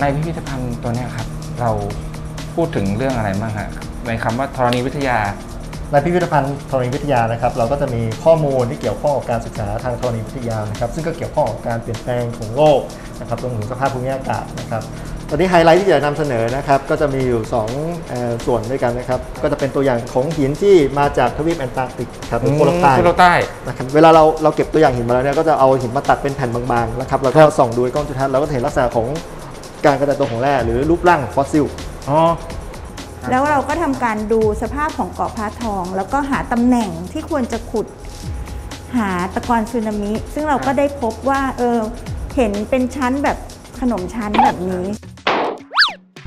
ในพิพิธภัณฑ์ตัวเนี้ยครับ เราพูดถึงเรื่องอะไรบ้างฮะในคำว่าธรณีวิทยา ในพิพิธภัณฑ์ธรณีวิทยานะครับ เราก็จะมีข้อมูลที่เกี่ยวข้องกับการศึกษาทางธรณีวิทยานะครับ ซึ่งก็เกี่ยวข้องกับการเปลี่ยนแปลงของโลกนะครับรวมถึงสภาพภูมิอากาศนะครับตอนนี้ไฮไลท์ที่จะนำเสนอนะครับ ก็จะมีอยู่2เอ่อส่วนด้วยกันนะครับ ก็จะเป็นตัวอย่างของหินที่มาจากทวีปแอนตาร์กติกครับหรือโคโลกใต้โคโลกใต้นะครับเวลาเราเราเก็บตัวอย่างหินมาแล้วเนี่ยก็จะเอาหินมาตัดเป็นแผ่นบางๆนะครับแล้วก็ส่องดูด้วยกล้องจุลทรรศน์เราก็จะเห็นลักษณะของ การกระจายตัวของแร่หรือรูปร่างของฟอสซิลอ๋อ แล้วเราก็ทำการดูสภาพของเกาะพระทอง แล้วก็หาตำแหน่งที่ควรจะขุด หาตะกอนสึนามิ ซึ่งเราก็ได้พบว่าเออเห็นเป็นชั้นแบบขนมชั้นแบบนี้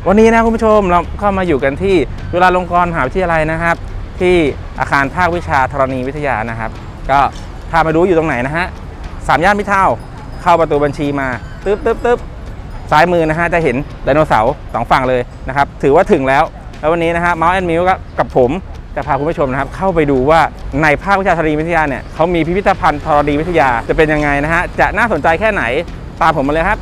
วันนี้นะคุณผู้ชมเราเข้ามาอยู่กันที่จุฬาลงกรณ์มหาวิทยาลัยนะครับ ที่อาคารภาควิชาธรณีวิทยานะครับ ก็ถ้ามาดูอยู่ตรงไหนนะฮะสามย่านมิตรทาวน์เข้าประตูบัญชีมาตึ๊บตึ๊บตึ๊บ ซ้ายมือนะฮะจะเห็นไดโนเสาร์สองฝั่งเลยนะครับถือว่าถึงแล้ว แล้ววันนี้นะฮะเมาส์แอนมิวกับผมจะพาคุณผู้ชมนะครับเข้าไปดูว่าในภาควิชาธรณีวิทยาเนี่ยเขามีพิพิธภัณฑ์ธรณีวิทยาจะเป็นยังไงนะฮะจะน่าสนใจแค่ไหนตามผมมาเลยครับ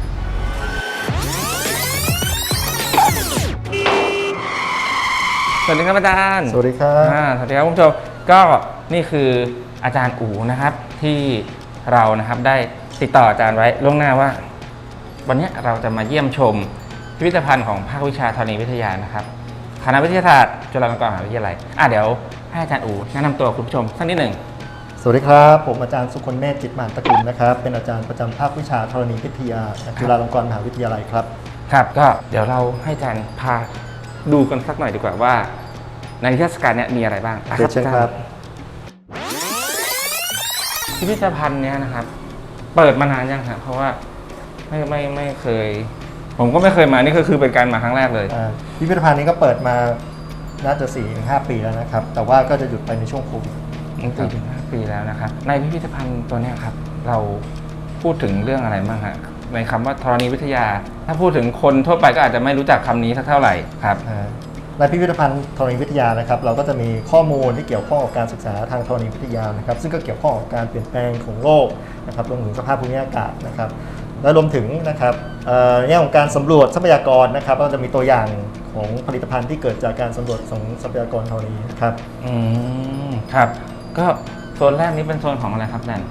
สวัสดีครับอาจารย์สวัสดีครับอ่าสวัสดีครับคุณผู้ชมก็นี่คืออาจารย์อูนะครับที่เรานะครับได้ติดต่ออาจารย์ไว้ล่วงหน้าว่า วันนี้เราจะมาเยี่ยมชมพิพิธภัณฑ์ของภาควิชาธรณีวิทยานะครับคณะวิทยาศาสตร์จุฬาลงกรณ์มหาวิทยาลัยอะเดี๋ยวให้อาจารย์อูแนะนำตัวคุณผู้ชมสักนิดหนึ่งสวัสดีครับ ผมอาจารย์สุคนเมธจิตมานตระกุลนะครับเป็นอาจารย์ประจำภาควิชาธรณีวิทยาจุฬาลงกรณ์มหาวิทยาลัยครับ ครับ ก็เดี๋ยวเราให้อาจารย์พาดูกันสักหน่อยดีกว่าว่า ในนิทรรศการเนี้มีอะไรบ้างอะเดี๋ยวเชิญครับ พิพิธภัณฑ์เนี้ยนะครับ เปิดมานานยังครับเพราะว่า ไม่ไม่ไม่เคย ผมก็ไม่เคยมานี่ก็คือเป็นการมาครั้งแรกเลย อ่าพิพิธภัณฑ์นี้ก็เปิดมาน่าจะ4ี่ถึงหปีแล้วนะครับ แต่ว่าก็จะหยุดไปในช่วงโควิดสี่ถึงห้าปีแล้วนะครับในพิพิธภัณฑ์ตัวเนี้ยครับ เราพูดถึงเรื่องอะไรบ้างฮะในคำว่าธรณีวิทยา ถ้าพูดถึงคนทั่วไปก็อาจจะไม่รู้จักคำนี้สักเท่าไหร่ครับ อ่าในพิพิธภัณฑ์ธรณีวิทยานะครับ เราก็จะมีข้อมูลที่เกี่ยวข้องกับการศึกษาทางธรณีวิทยานะครับ ซึ่งก็เกี่ยวข้องกับการเปลี่ยนแปลงของโลกนะครับรวมถึงสภาพภูมิอากาศนะครับ และรวมถึงนะครับเอ่อในแง่ของการสำรวจทรัพยากรนะครับก็จะมีตัวอย่างของผลิตภัณฑ์ที่เกิดจากการสำรวจของทรัพยากรธรณีนะครับอืมครับ ก็โซนแรกนี้เป็นโซนของอะไรครับอาจารย์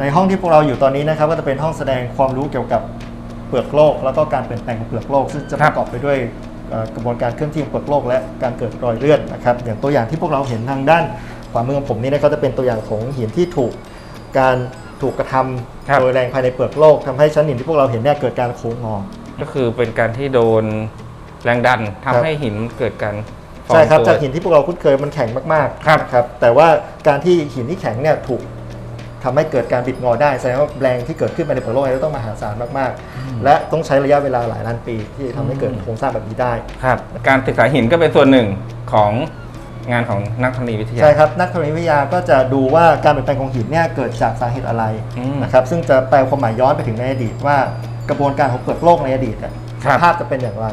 ในห้องที่พวกเราอยู่ตอนนี้นะครับ ก็จะเป็นห้องแสดงความรู้เกี่ยวกับเปลือกโลก แล้วก็การเปลี่ยนแปลงของเปลือกโลก ซึ่งจะคปรับระกอบไปด้วยเอ่อกระบวนการเคลื่อนที่ของเปลือกโลก และการเกิดรอยเลื่อนนะครับอย่างตัวอย่างที่พวกเราเห็นทางด้านขวามือของผมนี่นะก็จะเป็นตัวอย่างของหินที่ถูกการ ถูกกระทำครับโดยแรงภายในเปลือกโลกทำให้ชั้นหินที่พวกเราเห็นเนี่ยเกิดการโค้งงอ ก็คือเป็นการที่โดนแรงดันทำครับให้หินเกิดการฟองใช่ครับตัวจากหินที่พวกเราคุ้นเคยมันแข็งมากครับๆนะครับแต่ว่าการที่หินที่แข็งเนี่ยถูกทำให้เกิดการบิดงอได้แสดงว่าแรงที่เกิดขึ้นภายในเปลือกโลกเนี่ยต้องมหาศาลมากๆ และต้องใช้ระยะเวลาหลายล้านปีที่ทำให้เกิดโครงสร้างแบบนี้ได้ครับการศึกษาหินก็เป็นส่วนหนึ่งของ งานของนักธรณีวิทยา ใช่ครับนักธรณีวิทยาก็จะดูว่าการเปลี่ยนแปลงของหินเนี่ยเกิดจากสาเหตุอะไรอืมนะครับซึ่งจะแปลความหมายย้อนไปถึงในอดีตว่ากระบวนการของเปลือกโลกในอดีตอะครัสบภาพจะเป็นอย่างไร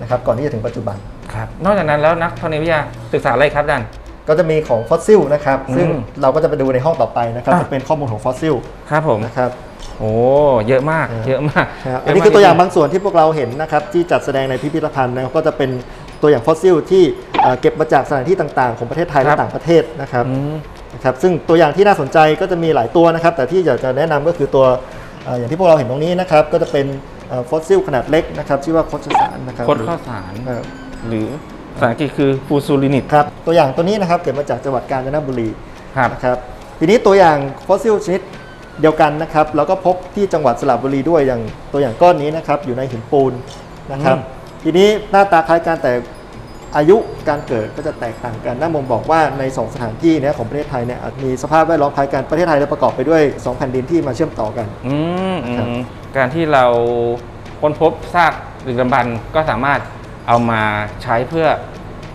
นะครับก่อนที่จะถึงปัจจุบัน ครับ นอกจากนั้นแล้วนักธรณีวิทยาศึกษาอะไรครับอาจารย์ ก็จะมีของฟอสซิลนะครับซึ่งอืมเราก็จะไปดูในห้องต่อไปนะครับอะ จะเป็นข้อมูลของฟอสซิลครับผม นะครับ โอ้เยอะมากเออเยอะมากนะครับเยอันอะนี้มกคือตัวอย่างจริบางส่วนที่พวกเราเห็นนะครับที่จัดแสดงในพิพิธภัณฑ์นะครับก็จะเป็นตัวอย่างฟอสซิลที่ เอ่อเก็บมาจากสถานที่ต่างๆ ของประเทศไทยครัและบต่างประเทศนะครับอืมนะครับ ซึ่งตัวอย่างที่น่าสนใจก็จะมีหลายตัวนะครับ แต่ที่อยากจะแนะนำก็คือตัวเอ่ออย่างที่พวกเราเห็นตรงนี้นะครับ ก็จะเป็นฟอสซิลขนาดเล็กนะครับชื่อว่าโคชสารนะครับโคดข้าวสารเอ่อหรือภาษาอังกฤษคือฟูซูลินิตครับตัวอย่างตัวนี้นะครับเก็บมาจากจังหวัดกาญจนบุรีครับนะครับทีนี้ตัวอย่างฟอสซิลชนิดเดียวกันนะครับแล้วก็พบที่จังหวัดสระบุรีด้วยอย่างตัวอย่างก้อนนี้นะครับอยู่ในหินปูนนะครับอืมทีนี้หน้าตาคล้ายกันแต่ อายุการเกิดก็จะแตกต่างกันน่ามุมบอกว่าใน 2 สถานที่เนี้ของประเทศไทยเนี่ยอาจมีสภาพแวดล้อมคล้ายกัน ประเทศไทยเนี่ยประกอบไปด้วย 2 แผ่นดินที่มาเชื่อมต่อกันอืมอืครับมการที่เราค้นพบซากดึกดำบรรพ์ก็สามารถเอามาใช้เพื่อ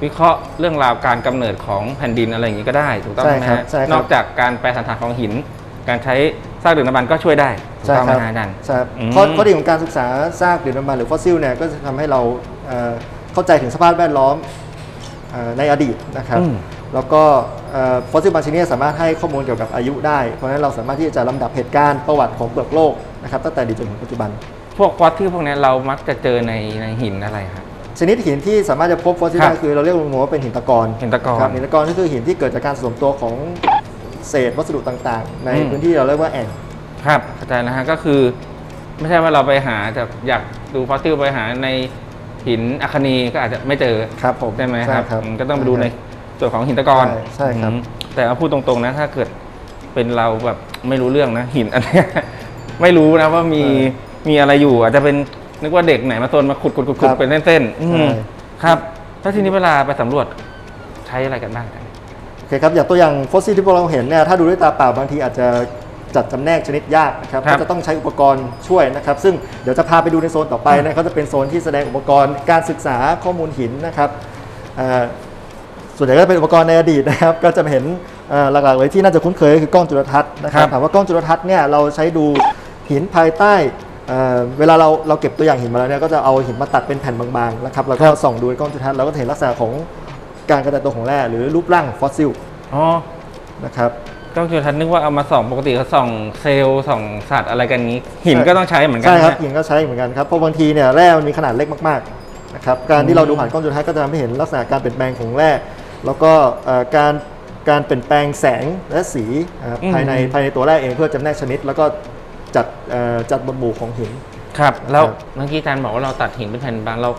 วิเคราะห์เรื่องราวการกำเนิดของแผ่นดินอะไรอย่างนี้ก็ได้ถูกต้องไหมใช่ครับฮะใช่ครับนอกจากการแปลสันฐานของหิน การใช้ซากดึกดำบรรพ์ก็ช่วยได้ถูกใช่ต้องไหคมรับฮะอาจารย์ใช่ครับอืมข้อข้อดีของการศึกษาซากดึกดำบรรพ์หรือฟอสซิลเนี่ยก็จะทำให้เรา เอ่อเข้าใจถึงสภาพแวดล้อมเอ่อในอดีตนะครับอืมแล้วก็ฟอสซิลบางชนิดสามารถให้ข้อมูลเกี่ยวกับอายุได้ เพราะฉะนั้นเราสามารถที่จะลำดับเหตุการณ์ประวัติของเปลือกโลกนะครับตั้งแต่อดีตจนถึงปัจจุบัน พวกฟอสที่พวกเนี้ยเรามักจะเจอในในหินอะไรครับชนิดหินที่สามารถจะพบฟอสซิลครับได้คือเราเรียกรวมๆว่าเป็นหินตะกอนหินตะกอนครับหินตะกอนก็คือหินที่เกิดจากการสะสมตัวของเศษวัสดุต่างๆ ในอืมพื้นที่เราเรียกว่าแอ่งครับเข้าใจนะฮะก็คือ ไม่ใช่ว่าเราไปหาจะอยากดูฟอสซิลไปหาใน หินอัคนีก็อาจจะไม่เจอครับผมใช่ไหมครับใช่ครับอืมก็ต้องไปดูในส่วนของหินตะกอนใช่ใช่ครับ อืมแต่ว่าพูดตรงๆนะ ถ้าเกิดเป็นเราแบบไม่รู้เรื่องนะ หินอันเนี้ย ไม่รู้นะว่ามีมีอะไรอยู่ อาจจะเป็นนึกว่าเด็กไหนมาโซนมาขุดขุดขุดขุดเป็นเส้นๆอืมครับแล้วทีนี้เวลาไปสำรวจใช้อะไรกันบ้างครับโอเคครับอย่างตัวอย่างฟอสซิลที่พวกเราเห็นเนี่ยถ้าดูด้วยตาเปล่าบางทีอาจจะ จัดจำแนกชนิดยากนะครับครับ ก็จะต้องใช้อุปกรณ์ช่วยนะครับ ซึ่งเดี๋ยวจะพาไปดูในโซนต่อไปนะเขาจะเป็นโซนที่แสดงอุปกรณ์การศึกษาข้อมูลหินนะครับเอ่อส่วนใหญ่ก็จะเป็นอุปกรณ์ในอดีตนะครับ ก็จะเห็นเอ่อหลักๆเลยที่น่าจะคุ้นเคยก็คือกล้องจุลทรรศน์นะครัครับบถามว่ากล้องจุลทรรศน์เนี่ยเราใช้ดูหินภายใต้เอ่อเวลาเราเราเก็บตัวอย่างหินมาแล้วเนี่ยก็จะเอาหินมาตัดเป็นแผ่นบางๆนะครับแล้วก็ส่องดูในกล้องจุลทรรศน์เราก็จะเห็นลักษณะของการกระจายตัวของแร่หรือรูปร่างของฟอสซิล อ๋อ นะครับ กล้องจุลทรรศน์นึกว่าเอามาส่องปกติเขาส่องเซลล์ส่องสัตว์อะไรกันงี้ หินก็ต้องใช้เหมือนกันใช่ครับนะหินก็ใช้เหมือนกันครับเพราะบางทีเนี่ยแร่มันมีขนาดเล็กมากๆนะครับการที่เราดูผ่านกล้องจุลทรรศน์ก็จะทำให้เห็นลักษณะการเปลี่ยนแปลงของแร่แล้วก็เอ่อการการเปลี่ยนแปลงแสงและสีนะครับอืมภายในภายในตัวแร่เองเพื่อจำแนกชนิด แล้วก็จัดเอ่อจัดบทหมู่ของหินครับ แล้วครับเมื่อกี้อาจารย์บอกว่าเราตัดหินเป็นแผ่นบางเรา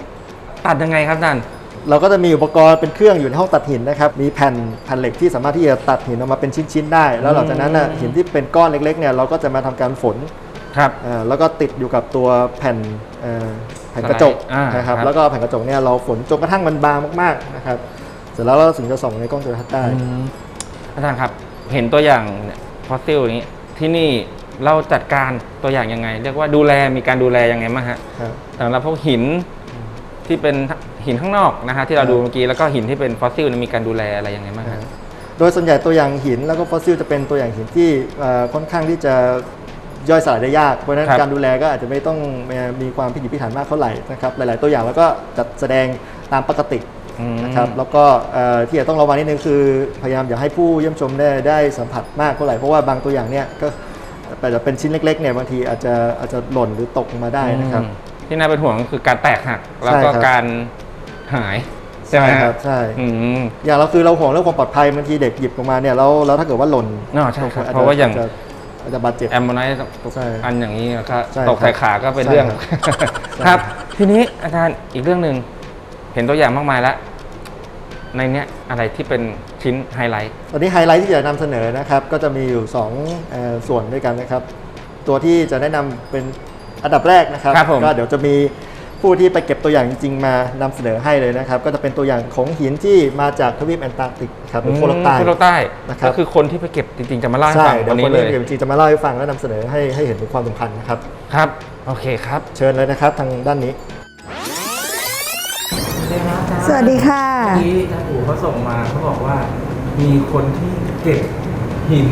ตัดยังไงครับอาจารย์ เราก็จะมีอุปกรณ์เป็นเครื่องอยู่ในห้องตัดหินนะครับ มีแผ่นแผ่นเหล็กที่สามารถที่จะตัดหินออกมาเป็นชิ้นๆได้ แล้วหลังจากนั้นน่ะอืมหินที่เป็นก้อนเล็กๆเนี่ยเราก็จะมาทำการฝนครับอ่าแล้วก็ติดอยู่กับตัวแผ่นเอ่อแผ่นกระจกอ่านนะครับครับ แล้วก็แผ่นกระจกเนี่ยเราฝนจนกระทั่งมันบางมากๆนะครับเสร็จแล้วเราถึงจะส่องในกล้องจุลทรรศน์ได้ อืมอาจารย์ครับ เห็นตัวอย่างฟอสซิลนี้ ที่นี่เราจัดการตัวอย่างยังไง เรียกว่าดูแลมีการดูแลยังไงบ้างฮะครับ สำหรับพวกหินที่เป็น หินข้างนอกนะฮะที่เราดูเมื่อกี้แล้วก็หินที่เป็นฟอสซิลเนี่ยมีการดูแลอะไรยังไงบ้างฮะโดยส่วนใหญ่ตัวอย่างหินแล้วก็ฟอสซิลจะเป็นตัวอย่างหินที่เอ่อค่อนข้างที่จะย่อยสลายได้ยาก เพราะฉะนั้นครับการดูแลก็อาจจะไม่ต้องมีความพิถีพิถันมากเท่าไหร่นะครับหลาย ๆ ตัวอย่างแล้วก็จัดแสดงตามปกติอืมนะครับแล้วก็เอ่อที่จะต้องระวังนิดนึงคือพยายามอย่าให้ผู้เยี่ยมชมได้ได้สัมผัสมากเท่าไหร่เพราะว่าบางตัวอย่างเนี่ยก็แต่จะเป็นชิ้นเล็กๆเนี่ยบางทีอาจจะอาจจะหล่นหรือตกลงมาได้นะครับอืมที่น่าเป็นห่วงก็คือการแตกหักแล้วก็ใช่ครับการ หายใช่ไหมคครัรับบใช่อืมอย่างเราคือเราห่วงเรื่องความปลอดภัยบางทีเด็กหยิบลงมาเนี่ยแล้วแล้วถ้าเกิดว่าหล่นอ๋อใช่ครับจจเพราะว่าอย่างจจะอาจจะบาดเจ็บแอมโมไนต์ใช่อันอย่างนี้แล้วก็ใช่ตกใส่ขาก็เป็นใช่เรื่องครับครับ ทีนี้อาจารย์อีกเรื่องหนึ่งเห็นตัวอย่างมากมายแล้วในเนี้ยอะไรที่เป็นชิ้นไฮไลท์ตอนนี้ไฮไลท์ที่จะนำเสนอนะครับ ก็จะมีอยู่2เอ่อส่วนด้วยกันนะครับ ตัวที่จะแนะนำเป็นอันดับแรกนะครับครับผมก็เดี๋ยวจะมี ผู้ที่ไปเก็บตัวอย่างจริง ๆ มานำเสนอให้เลยนะครับ ก็จะเป็นตัวอย่างของหินที่มาจากทวีปแอนตาร์กติกครับหรือโคโลกใต้โคโลกใต้นะครับก็คือคนที่ไปเก็บจริงๆจะมาเล่าให้ใช่ฟังเดี๋ยวัวนคนี้นเลที่ยเก็บจริงๆจะมาเล่าให้ฟังและนำเสนอให้ให้เห็นถึงความสำคัญนะครับครับโอเคครับ เชิญเลยนะครับทางด้านนี้สวัสดีค่ะที่อาจารย์อู๋เขาส่งมาเขาบอกว่า มีคนที่เก็บหิน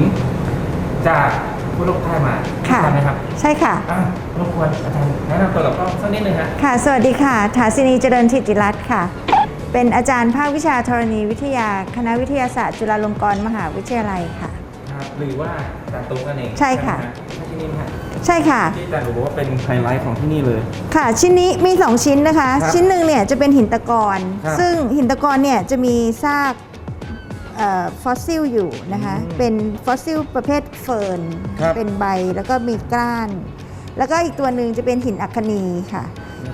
จากผู้โลกใต้มาค่ะใช่ไหมครับ ใช่ค่ะอะ รบกวนอาจารย์แนะนำตัวกับกล้องสักนิดนึงฮะค่ะ สวัสดีค่ะ ถาสินีเจริญธิติรัตน์ค่ะ เป็นอาจารย์ภาควิชาธรณีวิทยา คณะวิทยาศาสตร์ จุฬาลงกรณ์มหาวิทยาลัยค่ะ ครับหรือว่าอาจารย์ตุ้งกันเองใช่ค่ะไหมฮที่นี่ไหมฮะใช่ค่ะ ที่อาจารย์อู๋บอกว่าเป็นไฮไลท์ของที่นี่เลย ค่ะ ชิ้นนี้มี 2 ชิ้นนะคะ ครับชิ้นหนึ่งเนี่ยจะเป็นหินตะกอนครับ ซึ่งหินตะกอนเนี่ยจะมีซากเอ่อฟอสซิลอยู่นะคะ อืมเป็นฟอสซิลประเภทเฟิร์น ครับ เป็นใบแล้วก็มีก้าน แล้วก็อีกตัวหนึ่งจะเป็นหินอัคนีค่ะ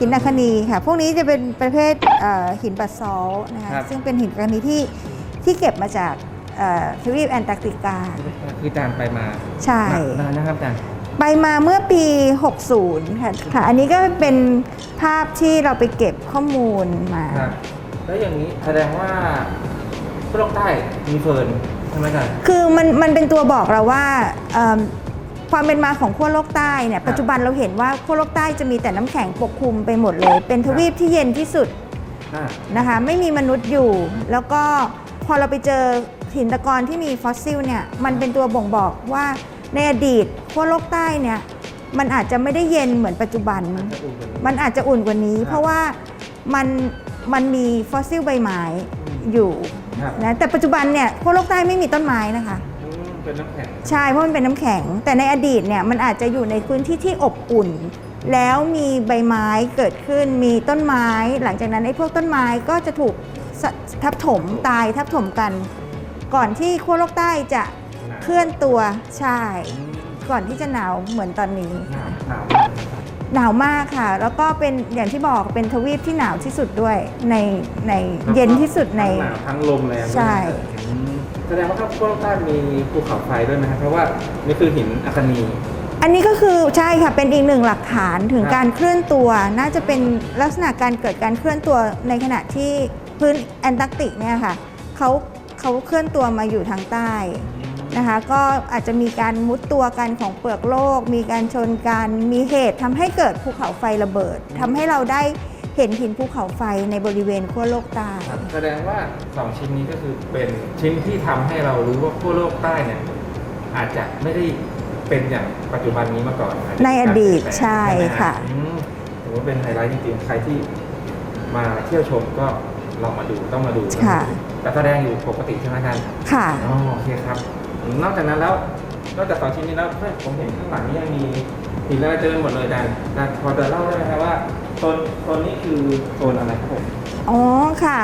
หินอัคนีค่ะ พวกนี้จะเป็นประเภทเอ่อหินบัสซอลต์นะคะครับซึ่งเป็นหินอัคนีที่ที่เก็บมาจากเอ่อทวีปแอนตาร์กติกา คืออาจารย์ไปมา ใช่นานนะครับอาจารย์ไปมาเมื่อปี 60 ค่ะค่ะ อันนี้ก็เป็นภาพที่เราไปเก็บข้อมูลมาครับแล้วอย่างนี้แสดงว่าผู้โลกใต้มีเฟิร์นใช่ไหมอาจารย์คือมันมันเป็นตัวบอกเราว่าเอิ่ม ความเป็นมาของขั้วโลกใต้เนี่ยปัจจุบันเราเห็นว่าขั้วโลกใต้จะมีแต่น้ำแข็งปกคลุมไปหมดเลย เป็นทวีปที่เย็นที่สุดอ่านะคะไม่มีมนุษย์อยู่ แล้วก็พอเราไปเจอหินตะกอนที่มีฟอสซิลเนี่ยมันเป็นตัวบ่งบอกว่าในอดีตขั้วโลกใต้เนี่ยมันอาจจะไม่ได้เย็นเหมือนปัจจุบัน มันอาจจะอุ่นกว่านี้ เพราะว่ามันมันมีฟอสซิลใบไม้อยู่ครับนะแต่ปัจจุบันเนี่ยขั้วโลกใต้ไม่มีต้นไม้นะคะอืม เป็นน้ำแข็งใช่เพราะมันเป็นน้ำแข็ง แต่ในอดีตเนี่ยมันอาจจะอยู่ในพื้นที่ที่อบอุ่น แล้วมีใบไม้เกิดขึ้นมีต้นไม้ หลังจากนั้นไอ้พวกต้นไม้ก็จะถูกสะทับถมตายทับถมกัน ก่อนที่ขั้วโลกใต้จะเคลื่อนตัวใช่ก่อนที่จะหนาวเหมือนตอนนี้ หนาวหนาวหนาวมากค่ะ แล้วก็เป็นอย่างที่บอกเป็นทวีปที่หนาวที่สุดด้วยในในเย็นที่สุดใน ทั้งหนาวทั้งลมแรงด้วยใช่ อืม แสดงว่าถ้าขั้วโลกใต้มีภูเขาไฟด้วยนะครับเพราะว่านี่คือหินอัคนี อันนี้ก็คือใช่ค่ะเป็นอีกหนึ่งหลักฐานถึงครับ การเคลื่อนตัว น่าจะเป็นลักษณะการเกิดการเคลื่อนตัวในขณะที่พื้นแอนตาร์กติกเนี่ยค่ะเขาเขาเคลื่อนตัวมาอยู่ทางใต้นะคะ ก็อาจจะมีการมุดตัวกันของเปลือกโลก มีการชนกันมีเหตุทำให้เกิดภูเขาไฟระเบิดทำให้เราได้ เห็นหินภูเขาไฟในบริเวณขั้วโลกใต้ครับแสดงว่าสองชิ้นนี้ก็คือเป็นชิ้นที่ทำให้เรารู้ว่าขั้วโลกใต้เนี่ยอาจจะไม่ได้เป็นอย่างปัจจุบันนี้มาก่อนอาจจะในอดีตมีการเปลี่ยนแปลงใช่ไหมฮค่ะ อืมถือว่าเป็นไฮไลท์จริงๆใครที่มาเที่ยวชมก็ลองมาดูต้องมาดูค่ะแต่แสดงอยู่ปกติใช่ไหมอาจารย์ ค่ะ อ๋อโอเคครับ นอกจากนั้นแล้ว นอกจากสองชิ้นนี้แล้วเฮ้ยผมเห็นข้างหลังนี้ยังมีหินอะไรเต็มไปหมดเลยอาจารย์อาจารย์พอจะเล่าได้ไหมครับว่า โซนโซนนี้คือโซนอะไรครับผม อ๋อค่ะ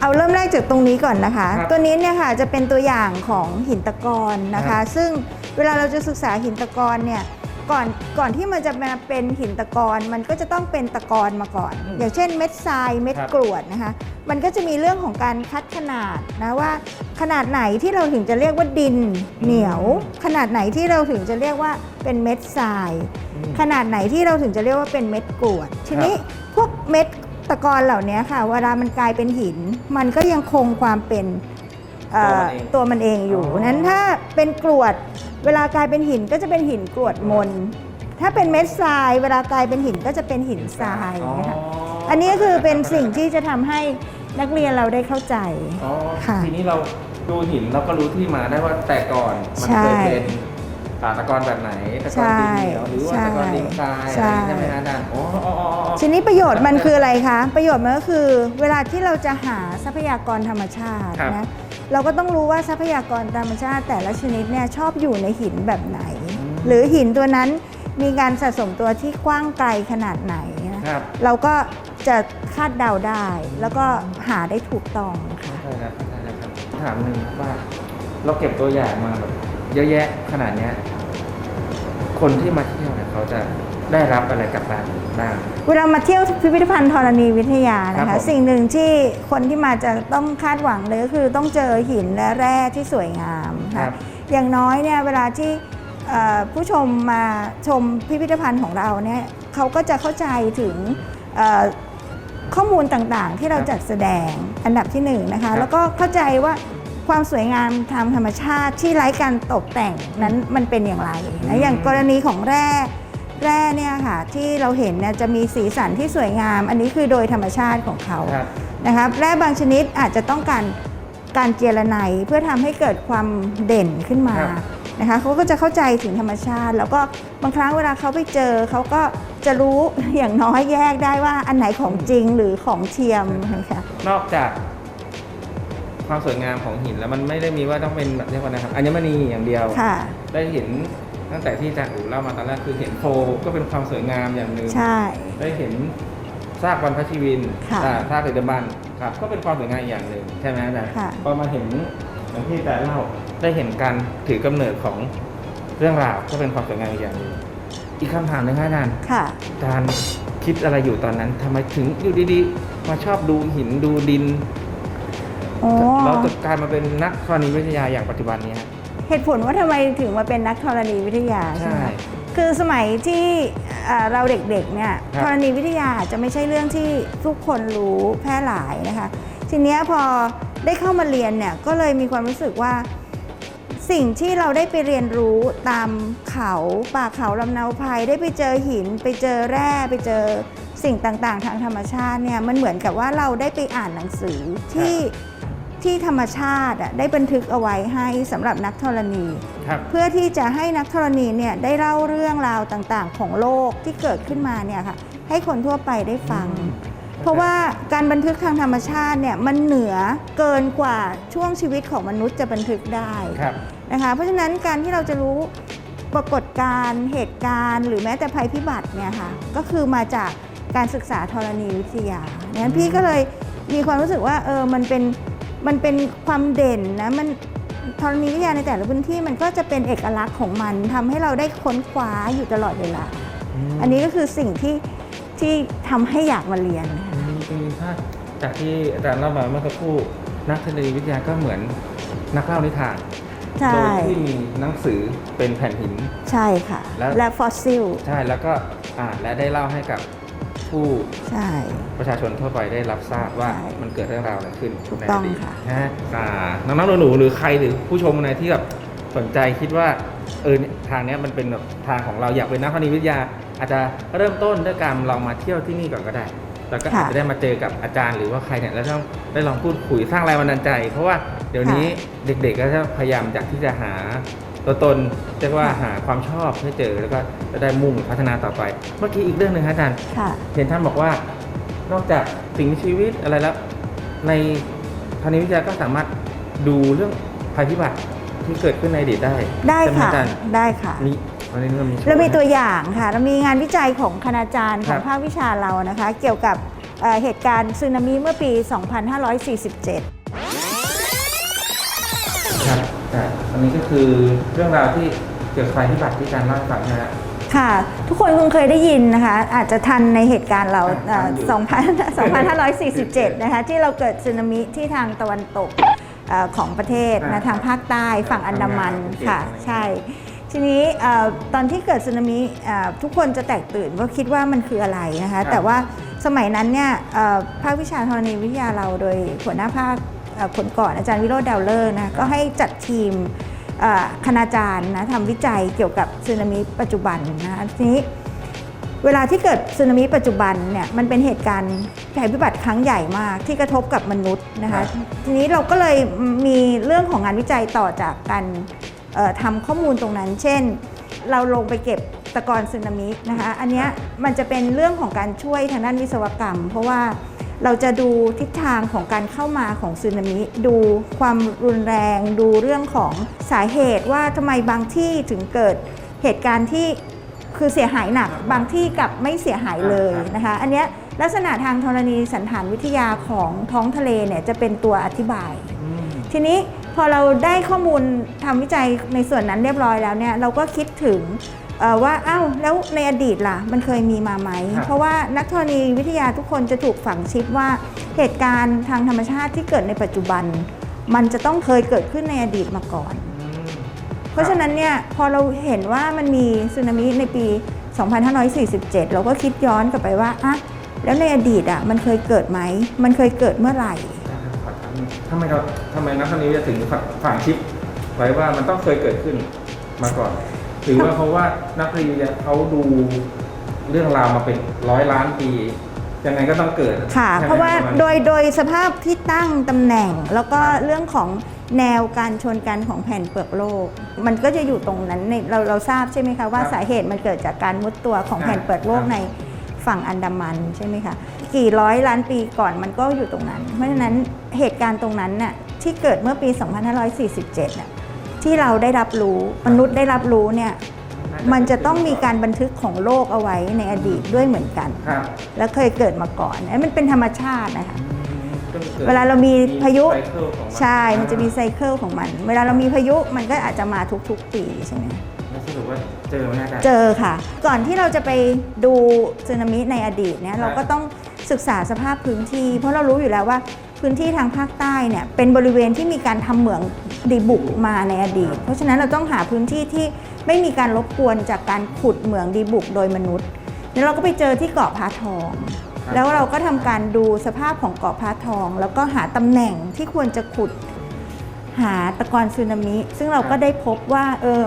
เอาเริ่มแรกจากตรงนี้ก่อนนะคะ ครับตัวนี้เนี่ยค่ะจะเป็นตัวอย่างของหินตะกอนนะครัคะ บซึ่งเวลาเราจะศึกษาหินตะกอนเนี่ย ก่อนก่อนที่มันจะมาเป็นหินตะกอนมันก็จะต้องเป็นตะกอนมาก่อน อย่างเช่นเม็ดทรายเม็ดครับกรวดนะคะมันก็จะมีเรื่องของการคัดขนาดนะว่า ขนาดไหนที่เราถึงจะเรียกว่าดินเหนียว ขนาดไหนที่เราถึงจะเรียกว่าเป็นเม็ดทราย ขนาดไหนที่เราถึงจะเรียกว่าเป็นเม็ดกรวด ทีนี้พวกเม็ดตะกอนเหล่านี้ค่ะเวลามันกลายเป็นหิน มันก็ยังคงความเป็น เอ่อตัวมันเองอยู่อ๋อ นั้นถ้าเป็นกรวดเวลากลายเป็นหินก็จะเป็นหินกรวดมน ถ้าเป็นเม็ดทราย เวลากลายเป็นหินก็จะเป็นหินทรายนะคะอันนี้ก็คือเป็นสิ่งที่จะทำให้นักเรียนเราได้เข้าใจ อ๋อค่ะทีนี้เราดูหินเราก็รู้ที่มาได้ว่าแต่ก่อนมันใช่เคยเป็น อ่าตะกอนแบบไหนตะกอนดินเหนียวหรือว่าใช่ตะกอนดินทรายใช่อะไรใช่ไหมฮะอาจารย์อ๋ออ๋ออ๋ออ๋อทีนี้ประโยชน์มันคืออะไรคะ ประโยชน์มันก็คือ เวลาที่เราจะหาทรัพยากรธรรมชาติครับนะเราก็ต้องรู้ว่าทรัพยากรธรรมชาติ แต่ละชนิดเนี่ยชอบอยู่ในหินแบบไหน หรือหินตัวนั้นมีการสะสมตัวที่กว้างไกลขนาดไหนนะครับเราก็จะคาดเดาได้ แล้วก็หาได้ถูกต้องค่ะใช่ครับใช่ครับถามหนึ่งว่าเราเก็บตัวอย่างมาแบบ เยอะแยะขนาดเนี้ยคนที่มาเที่ยวเนี่ยเขาจะได้รับอะไรกลับบ้านบ้าง เวลามาเที่ยวพิพิธภัณฑ์ธรณีวิทยานะครัคะ บผม สิ่งหนึ่งที่คนที่มาจะต้องคาดหวังเลยก็คือต้องเจอหินและแร่ที่สวยงามครัค่ะบ อย่างน้อยเนี่ยเวลาที่เอ่อผู้ชมมาชมพิพิธภัณฑ์ของเราเนี่ยเขาก็จะเข้าใจถึงเอ่อข้อมูลต่างๆ ที่เราจัดแสดงอันดับที่หนึ่งนะคะ แล้วก็เข้าใจว่า ความสวยงามทางธรรมชาติที่ไร้การตกแต่งนั้นมันเป็นอย่างไรนะอย่างกรณีของแร่แร่เนี่ยค่ะที่เราเห็นเนี่ยจะมีสีสันที่สวยงาม อันนี้คือโดยธรรมชาติของเขาครับ นะครับแร่บางชนิดอาจจะต้องการการเจรไนเพื่อทำให้เกิดความเด่นขึ้นมาครับ นะคะเขาก็จะเข้าใจถึงธรรมชาติ แล้วก็บางครั้งเวลาเขาไปเจอเขาก็จะรู้ อย่างน้อยแยกได้ว่าอันไหนของจริงหรือของเทียมนะคะ นอกจาก ความสวยงามของหินแล้วมันไม่ได้มีว่าต้องเป็นแบบเรียกว่านะครับอัญมณีอย่างเดียว ค่ะ ได้เห็นตั้งแต่ที่อาจารย์อู๋เล่ามาตอนแรกคือเห็นโพก็เป็นความสวยงามอย่างหนึ่งใช่ ได้เห็นซากบรรพชีวินค่ะ อ่าซากเดบันครับก็เป็นความสวยงามอีกอย่างหนึ่งใช่ไหมอาจารย์ค่ะ พอมาเห็นอย่างที่อาจารย์เล่าได้เห็นการถือกำเนิดของเรื่องราวก็เป็นความสวยงามอีกอย่างหนึ่งอีกคำถามหนึงครับอาจารย์ ค่ะ อาจารย์คิดอะไรอยู่ตอนนั้นทำไมถึงอยู่ดีๆ มาชอบดูหินดูดิน โอ้แล้วจะกลายมาเป็นนักธรณีวิทยาอย่างปัจจุบันนี้ฮะเหตุผลว่าทำไมถึงมาเป็นนักธรณีวิทยาใช่ไหมใช่คือสมัยที่เอ่อเราเด็กๆเนี่ยครับ ธรณีวิทยาอาจจะไม่ใช่เรื่องที่ทุกคนรู้แพร่หลายนะคะ ทีเนี้ยพอได้เข้ามาเรียนเนี่ยก็เลยมีความรู้สึกว่า สิ่งที่เราได้ไปเรียนรู้ตามเขาป่าเขาลำเนาภัยได้ไปเจอหิน ไปเจอแร่ไปเจอสิ่งต่างๆ ทางธรรมชาติเนี่ยมันเหมือนกับว่าเราได้ไปอ่านหนังสือที่ ที่ธรรมชาติอะได้บันทึกเอาไว้ให้สำหรับนักธรณีครับเพื่อที่จะให้นักธรณีเนี่ยได้เล่าเรื่องราวต่างๆ ของโลกที่เกิดขึ้นมาเนี่ยค่ะให้คนทั่วไปได้ฟังอืมเพราะว่าการบันทึกทางธรรมชาติเนี่ยมันเหนือเกินกว่าช่วงชีวิตของมนุษย์จะบันทึกได้ครับนะคะเพราะฉะนั้นการที่เราจะรู้ปรากฏการณ์เหตุการณ์ หรือแม้แต่ภัยพิบัติเนี่ยค่ะก็คือมาจากการศึกษาธรณีวิทยานั้นพี่ก็เลยมีความรู้สึกว่าเออมันเป็น มันเป็นความเด่นนะมันธรณีวิทยาในแต่ละพื้นที่มันก็จะเป็นเอกลักษณ์ของมันทำให้เราได้ค้นคว้าอยู่ตลอดเวลา อันนี้ก็คือสิ่งที่ที่ทำให้อยากมาเรียนนะคะจริงๆถ้าจากที่อาจารย์เล่ามาเมื่อสักครู่นักธรณีวิทยาก็เหมือนนักเล่านิทานใช่โดยที่มีหนังสือเป็นแผ่นหิน ใช่ค่ะแล้วและฟอสซิล ใช่ แล้วก็อ่านและได้เล่าให้กับ ผู้ใช่ ประชาชนทั่วไปได้รับทราบว่าใช่มันเกิดเรื่องราวอะไรขึ้นถูกในต้อองดีตค่ะ นะฮะอ่าน้องๆหนูๆหรือใครหรือผู้ชมคนไหนที่แบบสนใจคิดว่าเออเนี่ยทางเนี้ยมันเป็นแบบทางของเราอยากเป็นนักธรณีวิทยา อาจจะเริ่มต้นด้วยการลองมาเที่ยวที่นี่ก่อนก็ได้ แล้วก็อาจค่ะจะได้มาเจอกับอาจารย์หรือว่าใครเนี่ยแล้วต้องได้ลองพูดคุยสร้างแรงบันดาลใจ เพราะว่าเดี๋ยวนี้เด็กๆก็จะพยายามอยากที่จะหา ตัวตนเรียกว่าหาความชอบให้เจอแล้วก็จะได้มุ่งพัฒนาต่อไป เมื่อกี้อีกเรื่องหนึ่งครับอาจารย์ค่ะเห็นท่านบอกว่านอกจากสิ่งมีชีวิตอะไรแล้ว ในธรณีวิทยาก็สามารถดูเรื่องภัยพิบัติที่เกิดขึ้นในอดีตได้ได้ใช่ไหมค่ะอาจารย์ได้ค่ะมีวันนี้เรามีโชเรามีไหตัวอย่างค่ะ เรามีงานวิจัยของคณาจารย์ขครัองบภาควิชาเรานะคะ เกี่ยวกับเอ่อเหตุการณ์สึนามิเมื่อปี 2547ครับ แต่อันนี้ก็คือเรื่องราวที่เกี่ยวกับภัยพิบัติที่อาจารย์เล่าให้ฟังนะฮะ ค่ะ ทุกคนคงเคยได้ยินนะคะ อาจจะทันในเหตุการณ์เราทันอยู่2,000 2547 นะคะ ที่เราเกิดสึนามิที่ทางตะวันตกเอ่อของประเทศอ่านะทางภาคใต้ฝั่งอันดามันโอเค ค่ะ ใช่ ทีนี้เอ่อตอนที่เกิดสึนามิเอ่อทุกคนจะแตกตื่นว่าคิดว่ามันคืออะไรนะคะ แต่ว่าสมัยนั้นเนี่ยเอ่อภาควิชาธรณีวิทยาเราโดยหัวหน้าภาค เอ่อคนก่อนอาจารย์วิโรจน์ดาวเลอร์นะก็ให้จัดทีมเอ่อคณาจารย์นะทำวิจัยเกี่ยวกับสึนามิปัจจุบันนะทีนี้เวลาที่เกิดสึนามิปัจจุบันเนี่ยมันเป็นเหตุการณ์ภัยพิบัติครั้งใหญ่มากที่กระทบกับมนุษย์นะครัคะบทีนี้เราก็เลยมีเรื่องของงานวิจัยต่อจากการเอ่อทำข้อมูลตรงนั้น เช่น เราลงไปเก็บตะกอนสึนามินะคะอันเนี้ยมันจะเป็นเรื่องของการช่วยทางด้านวิศวกรรม เพราะว่า เราจะดูทิศทางของการเข้ามาของสึนามิ ดูความรุนแรง ดูเรื่องของสาเหตุว่าทำไมบางที่ถึงเกิดเหตุการณ์ที่คือเสียหายหนัก บางที่กลับไม่เสียหายเลยนะคะ อันเนี้ยลักษณะทางธรณีสันฐานวิทยาของท้องทะเลเนี่ยจะเป็นตัวอธิบายอืมทีนี้พอเราได้ข้อมูลทำวิจัยในส่วนนั้นเรียบร้อยแล้วเนี่ยเราก็คิดถึงเอ่อ ว่าอ้าวแล้วในอดีตล่ะ มันเคยมีมาไหม ครับ เพราะว่านักธรณีวิทยาทุกคนจะถูกฝังชิปว่าเหตุการณ์ทางธรรมชาติที่เกิดในปัจจุบัน มันจะต้องเคยเกิดขึ้นในอดีตมาก่อน อืมเพราะฉะนั้นเนี่ยพอเราเห็นว่ามันมีสึนามิในปี 2547 เราก็คิดย้อนกลับไปว่าอะแล้วในอดีตอะมันเคยเกิดไหม มันเคยเกิดเมื่อไหร่ขอถามหน่อยทำไมเราทำไมนักธรณีวิทยาถึงฝังฝังชิป ไว้ว่ามันต้องเคยเกิดขึ้นมาก่อน หรือว่าเพราะว่านักธรณีวิทยาเขาดูเรื่องราวมาเป็นร้อยล้านปียังไงก็ต้องเกิดค่ะ ใช่ไหมเพราะว่าปมณโดยโดยสภาพที่ตั้งตำแหน่ง แล้วก็เรื่องของแนวการชนกันของแผ่นเปลือกโลก มันก็จะอยู่ตรงนั้นในเราเราทราบใช่ไหมคะว่าครับสาเหตุมันเกิดจากการมุดตัวของอ่าแผ่นเปลือกโลกครับในฝั่งอันดามันใช่ไหมคะกี่ร้อยล้านปีก่อนมันก็อยู่ตรงนั้น เพราะฉะนั้นเหตุการณ์ตรงนั้นน่ะที่เกิดเมื่อปี 2547น่ะ ที่เราได้รับรู้มนุษย์ได้รับรู้เนี่ยมันจะต้องมีการบันทึกของโลกเอาไว้ในอดีตด้วยเหมือนกันครับแล้วเคยเกิดมาก่อนอันนมันเป็นธรรมชาตินะคะก็กิดเวลาเรามีพายุไซเคิลของมันใช่ มันจะมีไซเคิลของมัน เวลาเรามีพายุมันก็อาจจะมาทุกๆปีใช่ไหมแล้วสรุปว่าเจอไหมอาจารย์เจอค่ะ ก่อนที่เราจะไปดูสึนามิในอดีตเนี่ยครับเราก็ต้องศึกษาสภาพพื้นที่ เพราะเรารู้อยู่แล้วว่า พื้นที่ทางภาคใต้เนี่ยเป็นบริเวณที่มีการทำเหมืองดีบุกมาในอดีต เพราะฉะนั้นเราต้องหาพื้นที่ที่ไม่มีการรบกวนจากการขุดเหมืองดีบุกโดยมนุษย์ แล้วเราก็ไปเจอที่เกาะพาทองครับแล้วเราก็ทำการดูสภาพของเกาะพาทอง แล้วก็หาตำแหน่งที่ควรจะขุดหาตะกอนสึนามิ ซึ่งเราก็ได้พบว่าเออ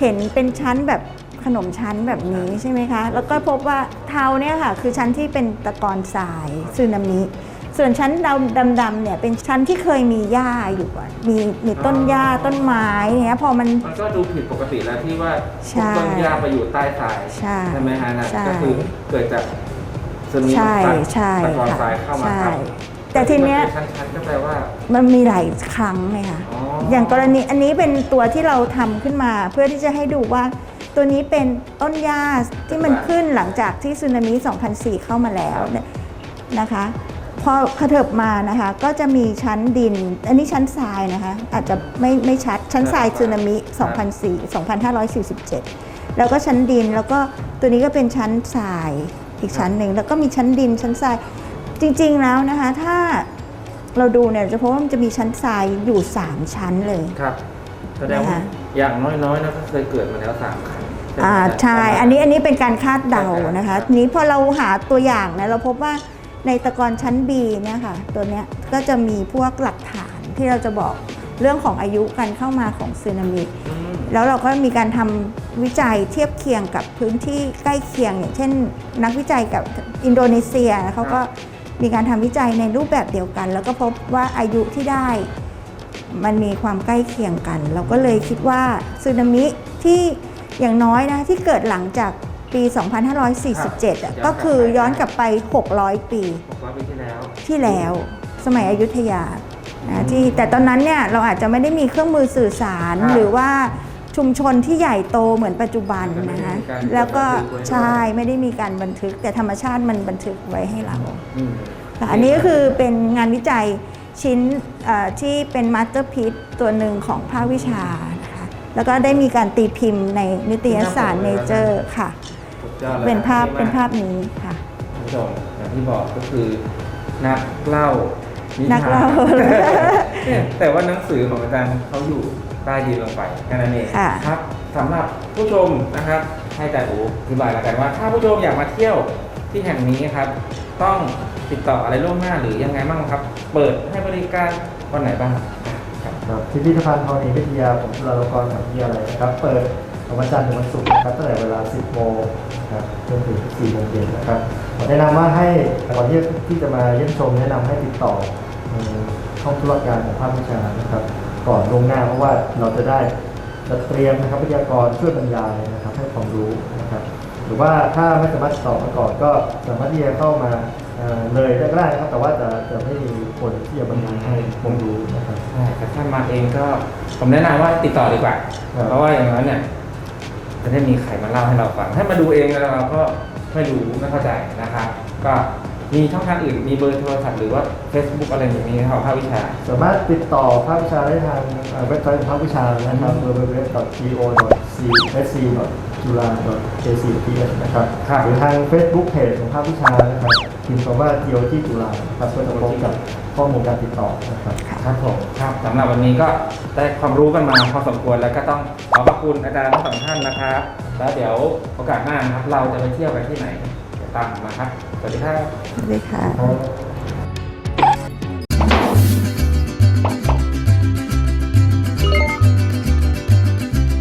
เห็นเป็นชั้นแบบขนมชั้นแบบนี้ใช่ไหมคะ แล้วก็พบว่าเทาเนี่ยค่ะคือชั้นที่เป็นตะกอนทรายสึนามิ ส่วนชั้นดำดำๆเนี่ยเป็นชั้นที่เคยมีหญ้าอยู่ก่อนมีมีต้นหญ้าต้นไม้เนี่ยพอมัน มันก็ดูผิดปกติแล้วที่ว่าใช่ต้นหญ้าไปอยู่ใต้ทรายใช่ไหมฮะนะใช่ ก็คือเกิดจากซึนามิใช่พัดใช่ตะกอนค่ะทรายเข้ามาใช่ครับแต่ทีเนี้ย มัป็ชั้นๆก็แปลว่า มันมีหลายครั้งเลยค่ะ อ๋ออย่างกรณีอันนี้เป็นตัวที่เราทำขึ้นมา เพื่อที่จะให้ดูว่า ตัวนี้เป็นต้นหญ้าที่มันขึ้นหลังจากที่สึนามิ 2004 เข้ามาแล้วเนี่ยนะคะ พอขถิบมานะคะก็จะมีชั้นดิน อันนี้ชั้นทรายนะคะ อาจจะไม่ไม่ชัดชั้นทรายสึนามิ 2004 2547 แล้วก็ชั้นดินแล้วก็ตัวนี้ก็เป็นชั้นทรายอีกชั้นหนึ่งแล้วก็มีชั้นดินชั้นทรายจริงๆแล้วนะคะ ถ้าเราดูเนี่ยจะพบว่ามันจะมีชั้นทรายอยู่ 3 ชั้นเลยครับแสดงว่านะคะอย่างน้อยๆนะก็เคยเกิดมาแล้วสามครั้งไหมอ่าใช่อันนี้อันนี้เป็นการคาดเดานะคะทีนี้พอเราหาตัวอย่างนะเราพบว่า ในตะกอนชั้น B เนี่ยค่ะตัวเนี้ยก็จะมีพวกหลักฐานที่เราจะบอกเรื่องของอายุการเข้ามาของสึนามิอืมแล้วเราก็มีการทำวิจัยเทียบเคียงกับพื้นที่ใกล้เคียง อย่างเช่น นักวิจัยกับอินโดนีเซียเขาก็มีการทำวิจัยในรูปแบบเดียวกัน แล้วก็พบว่าอายุที่ได้ มันมีความใกล้เคียงกัน เราก็เลยคิดว่าสึนามิที่อย่างน้อยนะที่เกิดหลังจาก ปี 2547อะก็คือย้อนกลับไป 600 ปีหกร้อยปีที่แล้ว ที่แล้วสมัยอยุธยานะที่แต่ตอนนั้นเนี่ยเราอาจจะไม่ได้มีเครื่องมือสื่อสารครับหรือว่าชุมชนที่ใหญ่โตเหมือนปัจจุบันนะคะไม่ได้มีการแล้วก็บันทึกไว้ด้วยใช่ไม่ได้มีการบันทึก แต่ธรรมชาติมันบันทึกไว้ให้เรา อืมค่ะอันนี้ก็คือเป็นงานวิจัยชิ้นเอ่อที่เป็นมาสเตอร์พี e ตัวหนึ่งของภาควิชานะคะแล้วก็ได้มีการตีพิมพ์ในนิตยสารเนเจอร์ค่ะสุด ยอดลยเป็นภาพดีมกเป็นภาพนี้ค่ะคุณผู้ชมอย่างที่บอกก็คือนักเล่านินักเล่าเนี่ยแต่ว่าหนังสือของอาจารย์เขาอยู่ใต้ดินลงไปแค่นั้นเองค่ะครับสำหรับผู้ชมนะครับให้อาจารย์อูอธิบายแล้วกันว่า ถ้าผู้ชมอยากมาเที่ยวที่แห่งนี้ครับ ต้องติดต่ออะไรล่วงหน้าหรือยังไงบ้างครับ เปิดให้บริการวันไหนบ้างครับครับพิพิธภัณฑ์ธรณีวิทยาของจุฬาลงกรณ์มหาวิทยาลัยนะครับ เปิด วันจันทร์ถึงวันศุกร์นะครับตั้งแต่เวลา 10 โมงนะครับจนถึง 4 โมงเย็นนะครับขอแนะนำว่าให้ก่อนที่ที่จะมาเยี่ยมชมแนะนำให้ติดต่อเอ่อห้องธุรการของภาควิชานะครับ ก่อนลวงหน้าเพราะว่าเราจะได้จะเตรียมนะครับวิทยากรช่วยบรรยายนะครับ ให้ความรู้นะครับ หรือว่าถ้าไม่สามารถติดต่อมาก่อนก็สามารถที่จะเข้ามาเอ่อเลยได้ก็ได้นะครับแต่ว่าจะจะไม่มีคนที่จะบรรยายให้ความรู้นะครับใช่แต่ถ้ามาเองก็ผมแนะนำว่าติดต่อดีกว่าครับเพราะว่าอย่างนั้นเนี่ย จะได้มีใครมาเล่าให้เราฟังถ้ามาดูเองแล้วเราก็ไม่รู้ไม่เข้าใจนะครับ ก็มีช่องทางอื่นมีเบอร์โทรศัพท์หรือว่า Facebook อะไรอย่างนี้ของภาควิชา สามารถติดต่อภาควิชาได้ทางเอ่อเว็บไซต์ของภาควิชานะครับ www.go.co.jula.ac.th นะครับ ครับ หรือทาง Facebook Page ของภาควิชานะครับ พิมพ์คำว่า geology จุฬานะครับก็จะพบกับข้อมูลการติดต่อนะครับ ครับผมครับสำหรับวันนี้ก็ได้ความรู้กันมาพอสมควรแล้วก็ต้องขอขอบคุณอาจารย์ทั้งสองท่านนะครับแล้วเดี๋ยวโอกาสหน้านะครับ เราจะไปเที่ยวกันที่ไหนเดี๋ยวตามผมมาครับสวัสดีครับ สวัสดีค่ะครับ